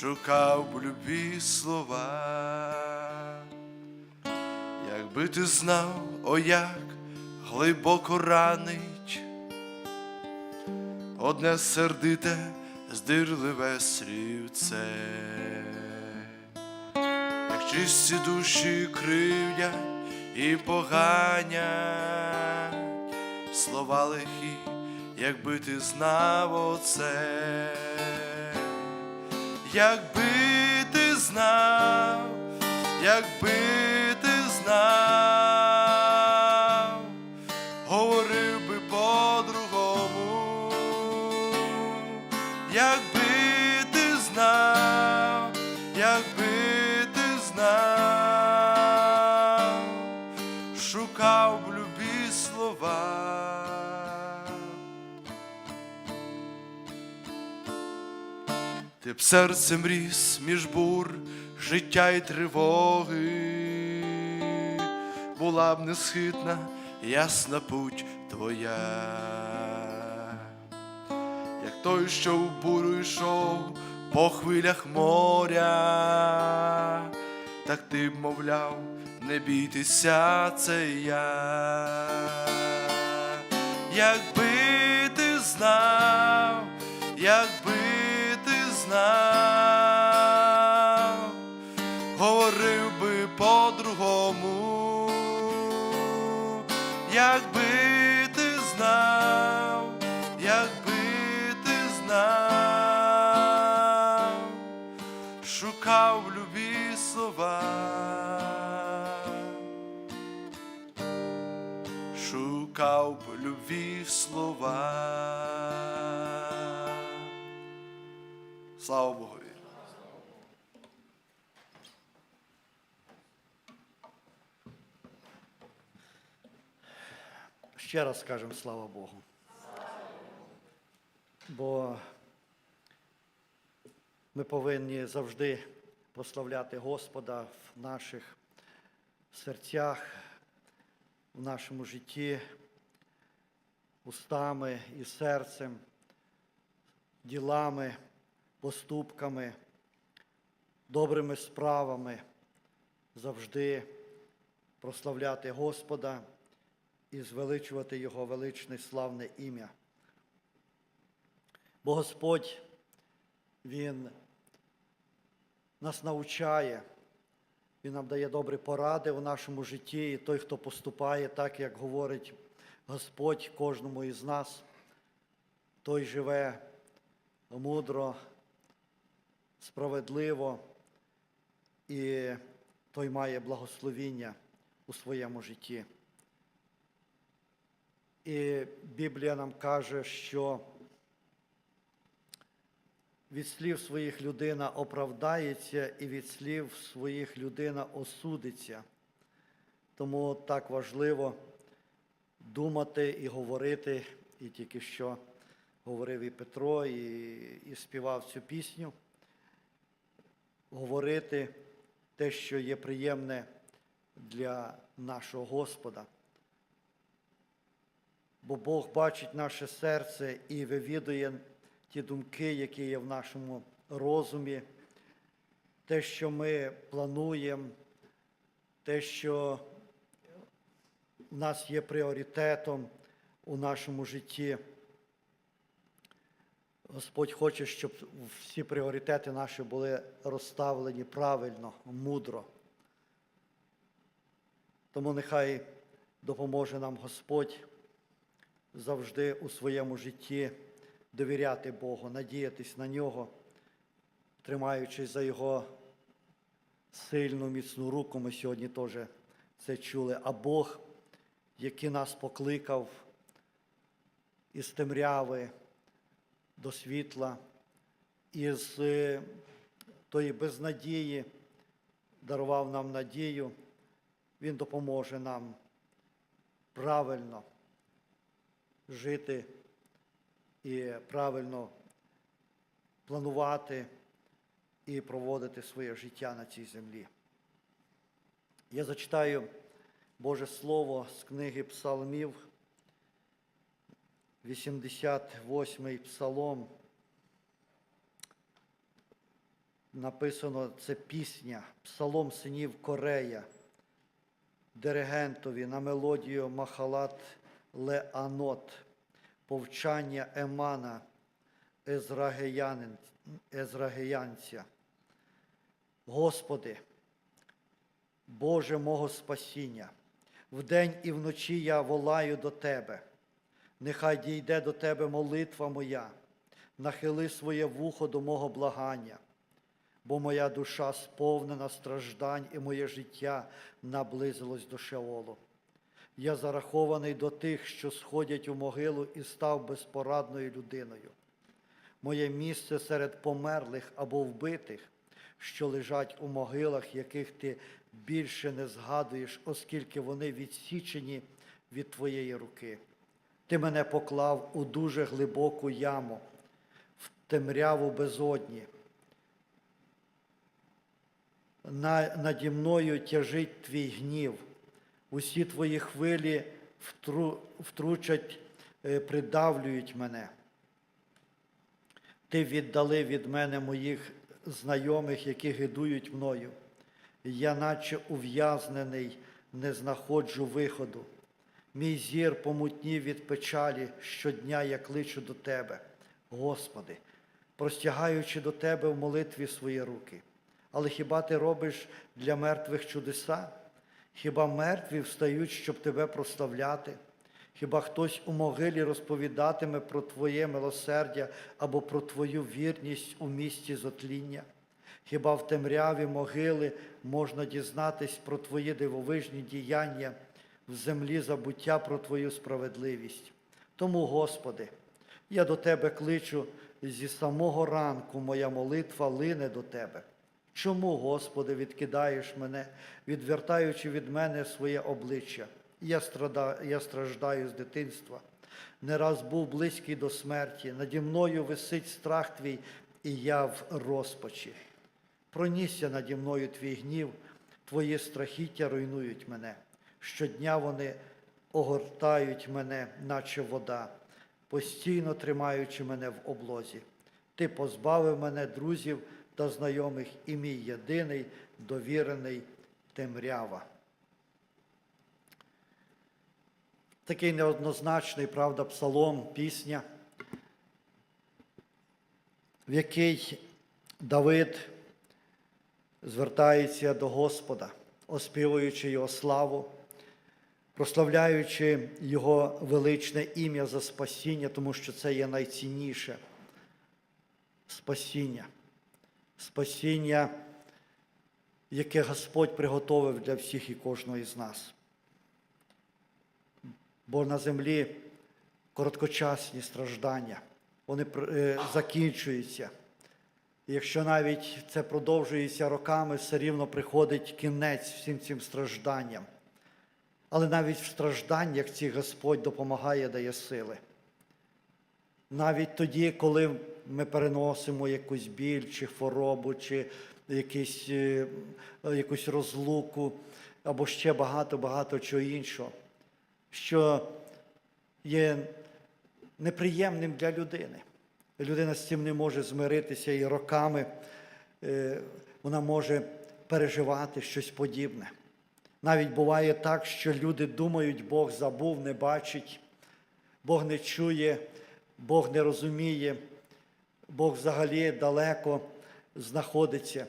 шукав б любі слова, якби ти знав, о як глибоко ранить, одне сердите, здирливе слівце, як чисті душі кривдять і поганять слова лихі, якби ти знав оце, якби ти знав, якби Б серцем ріс між бур життя й тривоги, була б несхитна, ясна путь твоя, як той, що в бурю йшов по хвилях моря, так ти б мовляв, не бійтеся, це я, якби ти знав, якби знав, говорив би по-другому, якби ти знав, якби ти знав, шукав любі слова. Шукав б любі слова. Слава Богові. Ще раз скажемо слава Богу. Бо ми повинні завжди прославляти Господа в наших серцях, в нашому житті, устами і серцем, ділами, поступками, добрими справами, завжди прославляти Господа і звеличувати Його величне славне ім'я. Бо Господь, Він нас навчає, Він нам дає добрі поради у нашому житті, і той, хто поступає так, як говорить Господь кожному із нас, той живе мудро, справедливо, і той має благословіння у своєму житті. І Біблія нам каже, що від слів своїх людина оправдається, і від слів своїх людина осудиться. Тому так важливо думати і говорити, і тільки що говорив і Петро, і, і співав цю пісню, говорити те, що є приємне для нашого Господа бо Бог бачить наше серце і вивідує ті думки, які є в нашому розумі, те, що ми плануємо, те, що в нас є пріоритетом у нашому житті. Господь хоче, щоб всі пріоритети наші були розставлені правильно, мудро. Тому нехай допоможе нам Господь завжди у своєму житті довіряти Богу, надіятись на нього, тримаючись за Його сильну, міцну руку, ми сьогодні теж це чули. А Бог, який нас покликав із темряви до світла, із е, тої безнадії, дарував нам надію, Він допоможе нам правильно жити і правильно планувати і проводити своє життя на цій землі. Я зачитаю Боже Слово з книги Псалмів, 88-й псалом. написано це пісня, псалом синів Корея, диригентові на мелодію Махалат Леанот, повчання Емана Езрагеянця. Господи, Боже мого спасіння, вдень і вночі я волаю до Тебе. Нехай дійде до Тебе молитва моя, нахили своє вухо до мого благання, бо моя душа сповнена страждань і моє життя наблизилось до Шеолу. Я зарахований до тих, що сходять у могилу і став безпорадною людиною. Моє місце серед померлих або вбитих, що лежать у могилах, яких ти більше не згадуєш, оскільки вони відсічені від твоєї руки. Ти мене поклав у дуже глибоку яму, в темряву безодні. На, наді мною тяжить твій гнів. Усі твої хвилі втру, втручать, е, придавлюють мене. Ти віддали від мене моїх знайомих, які гидують мною. Я, наче ув'язнений, не знаходжу виходу. Мій зір помутнів від печалі, щодня я кличу до Тебе, Господи, простягаючи до Тебе в молитві свої руки. Але хіба ти робиш для мертвих чудеса? Хіба мертві встають, щоб Тебе прославляти? Хіба хтось у могилі розповідатиме про Твоє милосердя або про Твою вірність у місті зотління? Хіба в темряві могили можна дізнатись про Твої дивовижні діяння, в землі забуття про Твою справедливість? Тому, Господи, я до Тебе кличу зі самого ранку, моя молитва лине до Тебе. Чому, Господи, відкидаєш мене, відвертаючи від мене своє обличчя? Я, страда, я страждаю з дитинства. Не раз був близький до смерті. Наді мною висить страх твій, і я в розпачі. Пронісся наді мною твій гнів, твої страхіття руйнують мене. Щодня вони огортають мене, наче вода, постійно тримаючи мене в облозі. Ти позбавив мене друзів та знайомих, і мій єдиний довірений темрява. Такий неоднозначний, правда, псалом, пісня, в який Давид звертається до Господа, оспівуючи Його славу, прославляючи Його величне ім'я за спасіння, тому що це є найцінніше спасіння. Спасіння, яке Господь приготовив для всіх і кожного із нас. Бо на землі короткочасні страждання, вони е, закінчуються. І якщо навіть це продовжується роками, все рівно приходить кінець всім цим стражданням. Але навіть в стражданнях ці Господь допомагає, дає сили. Навіть тоді, коли ми переносимо якусь біль, чи хворобу, чи якісь, е, якусь розлуку, або ще багато-багато чого іншого, що є неприємним для людини. Людина з цим не може змиритися і роками е, вона може переживати щось подібне. Навіть буває так, що люди думають, Бог забув, не бачить, Бог не чує, Бог не розуміє, Бог взагалі далеко знаходиться.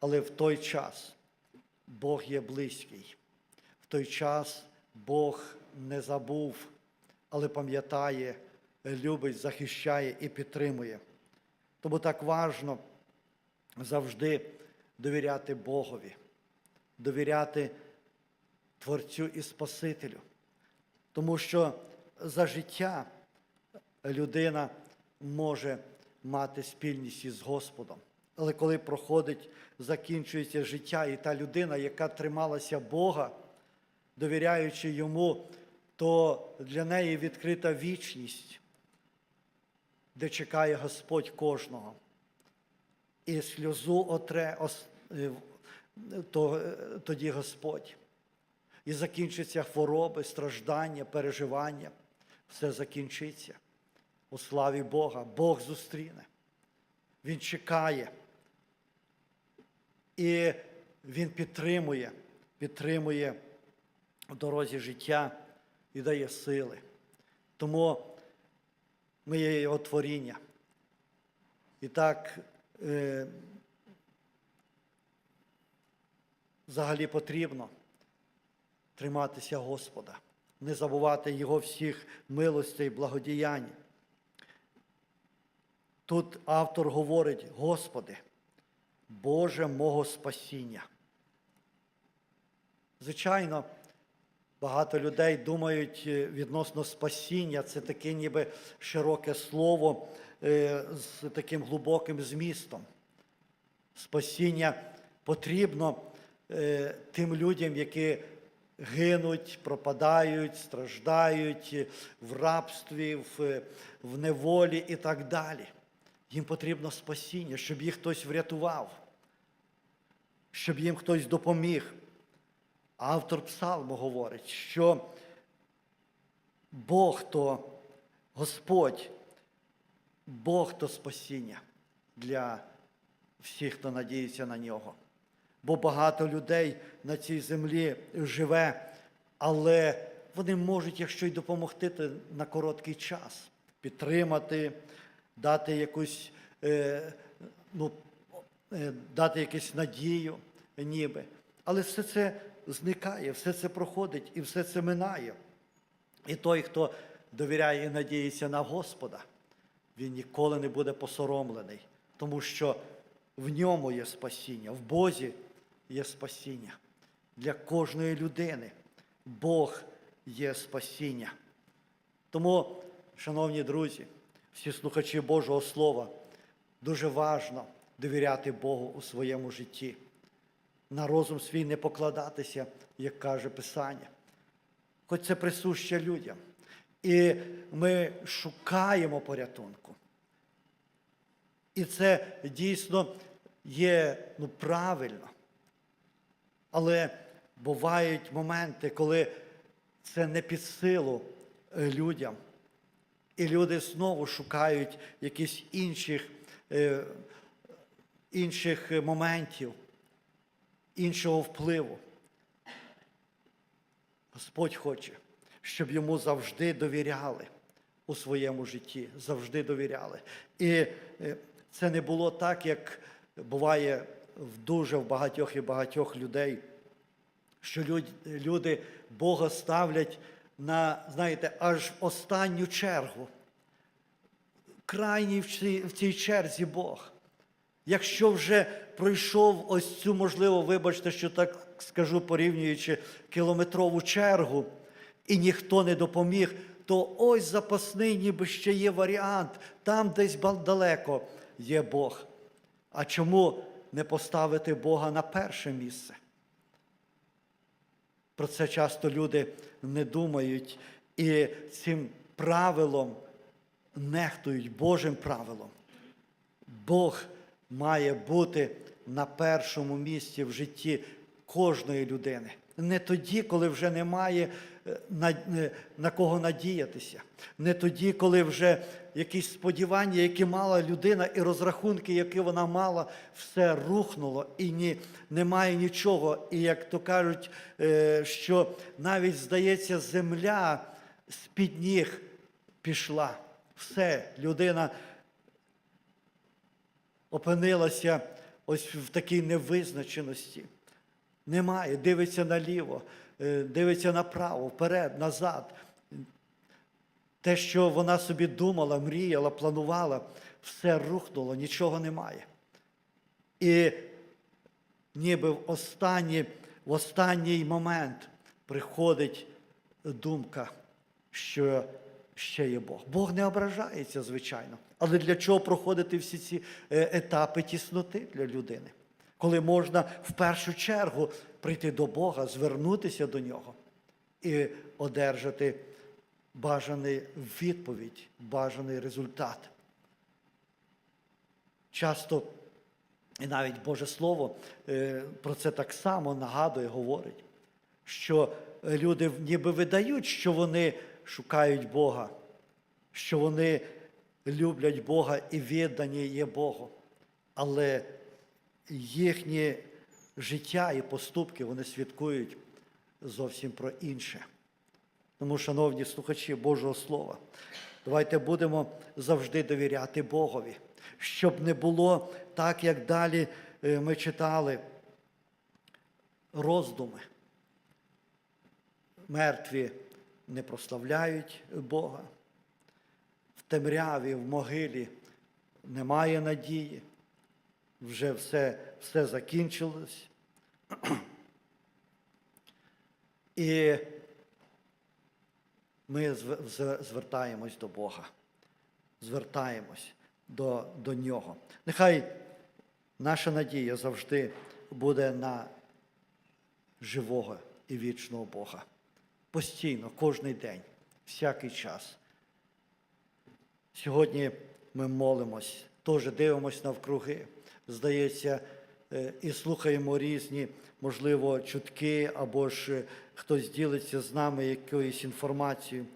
Але в той час Бог є близький. В той час Бог не забув, але пам'ятає, любить, захищає і підтримує. Тому так важно завжди довіряти Богові, довіряти Творцю і Спасителю. Тому що за життя людина може мати спільність із Господом. Але коли проходить, закінчується життя, і та людина, яка трималася Бога, довіряючи йому, то для неї відкрита вічність, де чекає Господь кожного. І сльозу отре то, е, тоді Господь. І закінчаться хвороби, страждання, переживання. Все закінчиться у славі Бога. Бог зустріне. Він чекає І Він підтримує, підтримує в дорозі життя і дає сили. Тому ми є його творіння. І так взагалі потрібно триматися Господа, не забувати Його всіх милостей, благодіянь. Тут автор говорить, Господи, Боже мого спасіння. Звичайно, багато людей думають е, відносно спасіння, це таке ніби широке слово е, з таким глибоким змістом. Спасіння потрібно тим людям, які гинуть, пропадають, страждають е, в рабстві, в, е, в неволі і так далі. Їм потрібно спасіння, щоб їх хтось врятував, щоб їм хтось допоміг. Автор псалму говорить, що Бог то Господь, Бог то спасіння для всіх, хто надіється на нього. Бо багато людей на цій землі живе, але вони можуть, якщо й допомогти, то на короткий час підтримати, дати якусь, е, ну, е, дати якусь надію, ніби. Але все це зникає, все це проходить і все це минає. І той, хто довіряє і надіється на Господа, він ніколи не буде посоромлений, тому що в ньому є спасіння, в Бозі є спасіння. Для кожної людини Бог є спасіння. Тому, шановні друзі, всі слухачі Божого Слова, дуже важно довіряти Богу у своєму житті, на розум свій не покладатися, як каже Писання. Хоч це присуще людям. І ми шукаємо порятунку. І це дійсно є ну, правильно. Але бувають моменти, коли це не під силу е, людям. І люди знову шукають якісь інших, е, інших моментів, іншого впливу. Господь хоче, щоб йому завжди довіряли у своєму житті, завжди довіряли. І е, це не було так, як буває в дуже в багатьох і багатьох людей, що люд- люди Бога ставлять на, знаєте, аж останню чергу. Крайній в цій, в цій черзі Бог. Якщо вже пройшов ось цю, можливо, вибачте, що так скажу, порівнюючи кілометрову чергу, і ніхто не допоміг, то ось запасний, ніби ще є варіант, там десь далеко є Бог. А чому не поставити Бога на перше місце? Про це часто люди не думають і цим правилом нехтують Божим правилом. Бог має бути на першому місці в житті кожної людини. Не тоді, коли вже немає на, е, на кого надіятися, не тоді, коли вже якісь сподівання, які мала людина, і розрахунки, які вона мала, все рухнуло і ні, немає нічого. І як то кажуть, е, що навіть здається, земля з-під ніг пішла. Все, людина опинилася ось в такій невизначеності. Немає, дивиться наліво, дивиться направо, вперед, назад. Те, що вона собі думала, мріяла, планувала, все рухнуло, нічого немає. І ніби в останній, в останній момент приходить думка, що ще є Бог. Бог не ображається, звичайно. Але для чого проходити всі ці е, етапи тісноти для людини? Коли можна в першу чергу прийти до Бога, звернутися до нього і одержати бажаний відповідь, бажаний результат. Часто і навіть Боже Слово е, про це так само нагадує, говорить, що люди ніби видають, що вони шукають Бога, що вони люблять Бога і віддані є Богу. Але їхні життя і поступки вони свідкують зовсім про інше. Тому, шановні слухачі Божого Слова, давайте будемо завжди довіряти Богові, щоб не було так, як далі е, ми читали роздуми. Мертві не прославляють Бога. В темряві, в могилі немає надії. Вже все, все закінчилось. І ми звертаємось до Бога, звертаємось до, до Нього. Нехай наша надія завжди буде на живого і вічного Бога. Постійно, кожний день, всякий час. Сьогодні ми молимось, теж дивимось навкруги. Здається, е, і слухаємо різні, можливо, чутки, або ж е, хтось ділиться з нами якоюсь інформацією.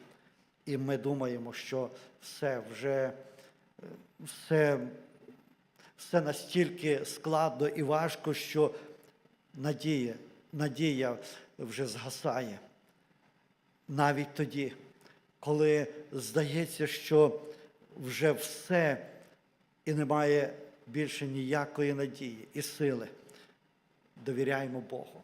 І ми думаємо, що все вже е, все, все настільки складно і важко, що надія, надія вже згасає. Навіть тоді, коли здається, що вже все і немає більше ніякої надії і сили. Довіряємо Богу,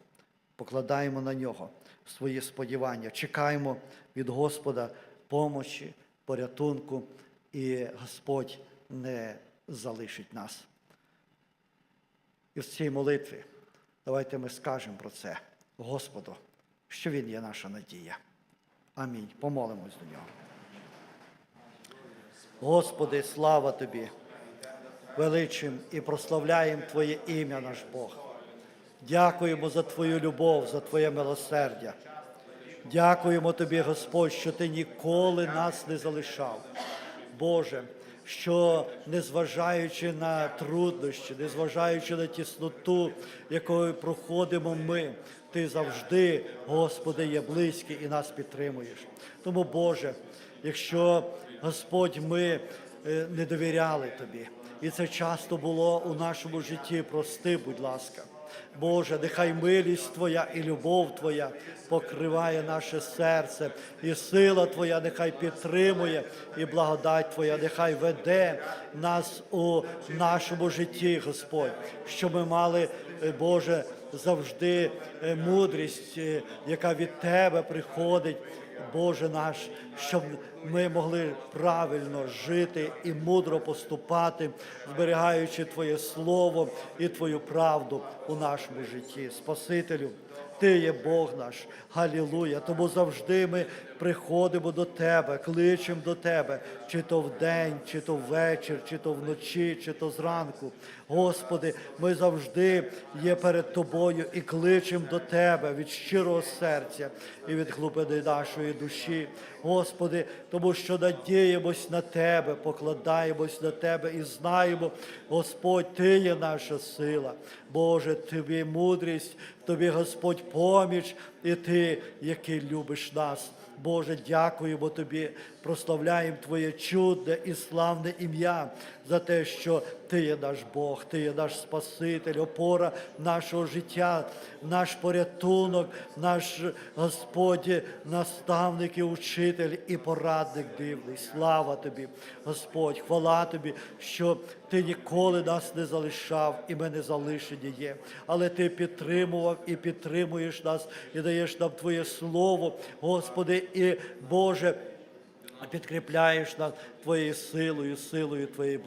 покладаємо на нього свої сподівання, чекаємо від Господа помочі, порятунку, і Господь не залишить нас. І в цій молитві давайте ми скажемо про це Господу, що Він є наша надія. Амінь. Помолимось до нього. Господи, слава Тобі, величим і прославляємо Твоє ім'я, наш Бог. Дякуємо за Твою любов, за Твоє милосердя. Дякуємо Тобі, Господь, що Ти ніколи нас не залишав. Боже, що незважаючи на труднощі, незважаючи на тісноту, якою проходимо ми, Ти завжди, Господи, є близький і нас підтримуєш. Тому, Боже, якщо Господь ми е, не довіряли Тобі, і це часто було у нашому житті, прости, будь ласка. Боже, нехай милість Твоя і любов Твоя покриває наше серце, і сила Твоя нехай підтримує, і благодать Твоя нехай веде нас у нашому житті, Господь, щоб ми мали, е, Боже, завжди е, мудрість, е, яка від Тебе приходить. Боже наш, щоб ми могли правильно жити і мудро поступати, зберігаючи Твоє Слово і Твою правду у нашому житті. Спасителю, Ти є Бог наш, Галілуя. Тому завжди ми приходимо до Тебе, кличемо до Тебе, чи то вдень, чи то ввечір, чи то вночі, чи то зранку. Господи, ми завжди є перед Тобою і кличемо до Тебе від щирого серця і від глибини нашої душі. Господи, тому що надіємось на Тебе, покладаємось на Тебе і знаємо, Господь, Ти є наша сила. Боже, Тобі мудрість, Тобі Господь поміч, і Ти, який любиш нас. Боже, дякуємо Тобі, прославляємо Твоє чудне і славне ім'я за те, що Ти є наш Бог, Ти є наш Спаситель, опора нашого життя, наш порятунок, наш Господь, наставник і учитель і порадник дивний. Слава Тобі, Господь, хвала Тобі, що Ти ніколи нас не залишав, і ми не залишені є. Але Ти підтримував і підтримуєш нас, і даєш нам Твоє Слово, Господи, і Боже, підкріпляєш нас Твоєю силою, силою Твоєї